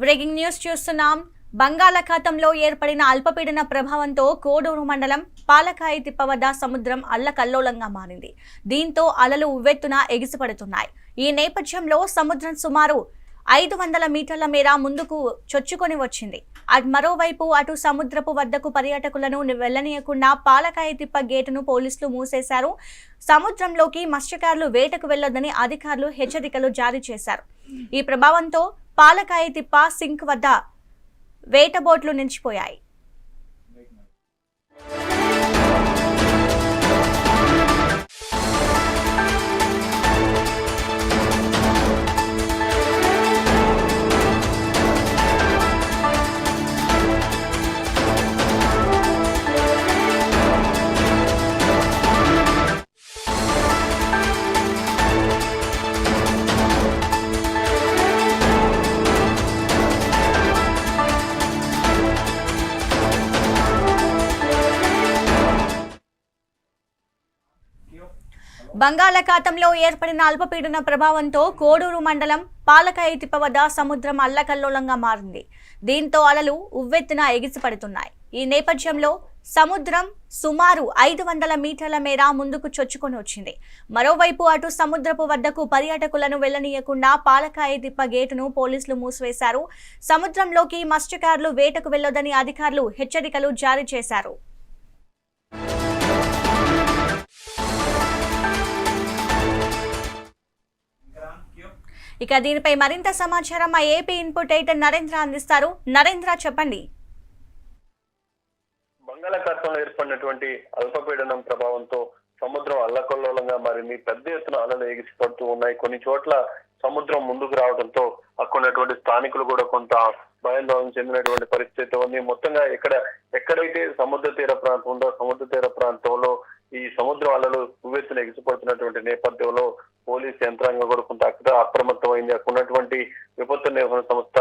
Breaking news చూస్తున్నాం. బంగాళాఖాతంలో ఏర్పడిన అల్పపీడన ప్రభావంతో కోడూరు మండలం పాలకాయ తిప్ప వద్ద సముద్రం అల్లకల్లోలంగా మారింది. దీంతో అలలు ఉవ్వెత్తున ఎగిసిపడుతున్నాయి. ఈ నేపథ్యంలో సముద్రం సుమారు ఐదు వందల మీటర్ల మేర ముందుకు చొచ్చుకొని వచ్చింది. మరోవైపు అటు సముద్రపు వద్దకు పర్యాటకులను వెళ్ళనీయకుండా పాలకాయ తిప్ప గేటును పోలీసులు మూసేశారు. సముద్రంలోకి మత్స్యకారులు వేటకు వెళ్ళొద్దని అధికారులు హెచ్చరికలు జారీ చేశారు. ఈ ప్రభావంతో పాలకాయ తిప్ప సింక్ వద్ద వేట బోట్లు నిలిచిపోయాయి. బంగాళాఖాతంలో ఏర్పడిన అల్పపీడన ప్రభావంతో కోడూరు మండలం పాలకాయ తిప్ప వద్ద సముద్రం అల్లకల్లోలంగా మారింది. దీంతో అలలు ఉవ్వెత్తున ఎగిసిపడుతున్నాయి. ఈ నేపథ్యంలో సముద్రం సుమారు ఐదు వందల మీటర్ల మేర ముందుకు చొచ్చుకొని వచ్చింది. మరోవైపు అటు సముద్రపు వద్దకు పర్యాటకులను వెళ్ళనీయకుండా పాలకాయ తిప్ప గేటును పోలీసులు మూసివేశారు. సముద్రంలోకి మత్స్యకారులు వేటకు వెళ్ళొద్దని అధికారులు హెచ్చరికలు జారీ చేశారు. ఇక దీనిపై మరింత సమాచారం మా ఏపీ ఇన్పుట్ ఎయిటర్ నరేంద్ర అందిస్తారు. నరేంద్ర చెప్పండి. బంగాళాఖాతంలో ఏర్పడినటువంటి అల్పపీడనం ప్రభావంతో సముద్రం అల్లకల్లోలంగా మారింది. పెద్ద ఎత్తున అలలు ఎగిసిపడుతూ ఉన్నాయి. కొన్ని చోట్ల సముద్రం ముందుకు రావడంతో అక్కడున్నటువంటి స్థానికులు కూడా కొంత భయాందోళన చెందినటువంటి పరిస్థితి ఉంది. మొత్తంగా ఎక్కడ ఎక్కడైతే సముద్ర తీర ప్రాంతం ఉందో సముద్ర తీర ప్రాంతంలో ఈ సముద్ర అలలు ఉవ్వెత్తులు ఎగిసిపడుతున్నటువంటి నేపథ్యంలో పోలీస్ యంత్రాంగం కూడా కొంత అక్కడ అప్రమత్తమైంది. అక్కడ ఉన్నటువంటి విపత్తు నిర్వహణ సంస్థ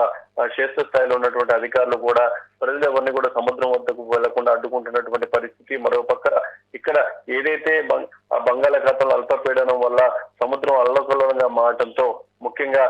క్షేత్ర స్థాయిలో ఉన్నటువంటి అధికారులు కూడా ప్రజలు ఎవరిని కూడా సముద్రం వద్దకు వెళ్ళకుండా అడ్డుకుంటున్నటువంటి పరిస్థితి మరో పక్క ఇక్కడ ఏదైతే ఆ బంగాళాఖాతంలో అల్పపీడనం వల్ల సముద్రం అల్లకల్లోలంగా మారటంతో ముఖ్యంగా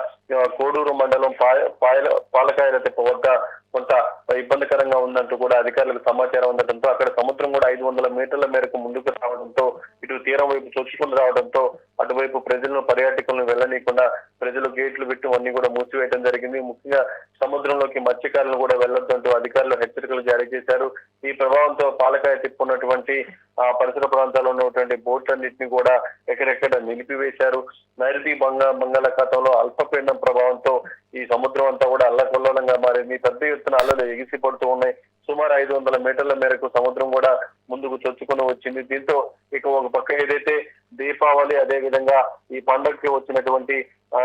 కోడూరు మండలం పాయ పాయల పాలకాయల తెప్ప వద్ద కొంత ఇబ్బందికరంగా ఉందంటూ కూడా అధికారులకు సమాచారం ఉండటంతో అక్కడ సముద్రం కూడా ఐదు వందల మీటర్ల మేరకు ముందుకు రావడంతో ఇటు తీరం వైపు చొచ్చుకుని రావడంతో అటువైపు ప్రజలను పర్యాటకులను వెళ్ళనీయకుండా ప్రజలు గేట్లు పెట్టి అన్ని కూడా మూసివేయడం జరిగింది. ముఖ్యంగా సముద్రంలోకి మత్స్యకారులు కూడా వెళ్ళొద్దంటూ అధికారులు హెచ్చరికలు జారీ చేశారు. ఈ ప్రభావంతో పాలకాయ తిప్పున్నటువంటి ఆ పరిసర ప్రాంతాల్లో ఉన్నటువంటి బోట్లన్నింటినీ కూడా ఎక్కడెక్కడ నిలిపివేశారు. నైరుతి బంగా బంగాళాఖాతంలో అల్పపీడనం ప్రభావంతో ఈ సముద్రం అంతా కూడా అల్లకల్లోలంగా మారింది. పెద్ద ఎత్తున అల్లలు ఎగిసిపడుతూ ఉన్నాయి. సుమారు ఐదు వందల మీటర్ల మేరకు సముద్రం కూడా ముందుకు చొచ్చుకొని వచ్చింది. దీంతో ఇక ఒక పక్క ఏదైతే దీపావళి అదే విధంగా ఈ పండగకి వచ్చినటువంటి ఆ,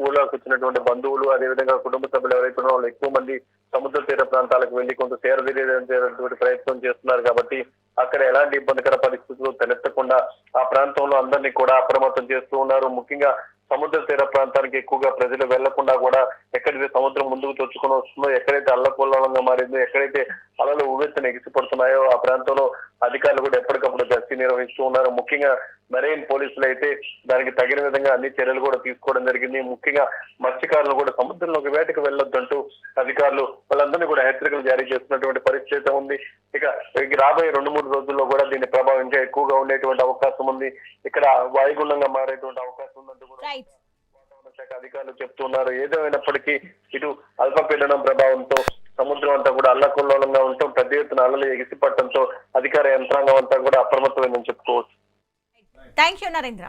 ఊళ్ళోకి వచ్చినటువంటి బంధువులు అదే విధంగా కుటుంబ సభ్యులు ఎవరైతే వాళ్ళు ఎక్కువ మంది సముద్ర తీర ప్రాంతాలకు వెళ్ళి కొంత సేరదీరేటువంటి ప్రయత్నం చేస్తున్నారు కాబట్టి అక్కడ ఎలాంటి ఇబ్బందికర పరిస్థితులు తలెత్తకుండా ఆ ప్రాంతంలో అందరినీ కూడా అప్రమత్తం చేస్తూ ఉన్నారు. ముఖ్యంగా సముద్ర తీర ప్రాంతానికి ఎక్కువగా ప్రజలు వెళ్ళకుండా కూడా ఎక్కడైతే సముద్రం ముందుకు తొచ్చుకుని వస్తుందో ఎక్కడైతే అల్లకూలంగా మారిందో ఎక్కడైతే అలలు ఉవ్వెత్తున ఎగిసిపడుతున్నాయో ఆ ప్రాంతంలో అధికారులు కూడా ఎప్పటికప్పుడు గస్తీ నిర్వహిస్తూ ఉన్నారు. ముఖ్యంగా మెరైన్ పోలీసులు అయితే దానికి తగిన విధంగా అన్ని చర్యలు కూడా తీసుకోవడం జరిగింది. ముఖ్యంగా మత్స్యకారులు కూడా సముద్రంలోకి వేటకు వెళ్ళొద్దంటూ అధికారులు వాళ్ళందరినీ కూడా హెచ్చరికలు జారీ చేస్తున్నటువంటి పరిస్థితి ఉంది. ఇక రాబోయే రెండు మూడు రోజుల్లో కూడా దీని ప్రభావం ఇంకా ఎక్కువగా ఉండేటువంటి అవకాశం ఉంది. ఇక్కడ వాయుగుండంగా మారేటువంటి అవకాశం ఉంది. రైట్ శాఖ అధికారులు చెప్తున్నారు. ఏదేమైనప్పటికీ ఇటు అల్పపీడనం ప్రభావంతో సముద్రం అంతా కూడా అల్లకొల్లోలంగా ఉంటూ పెద్ద ఎత్తున అలలు ఎగిసిపట్టడంతో అధికార యంత్రాంగం అంతా కూడా అప్రమత్తమైందని చెప్పుకోవచ్చు. Thank you Narendra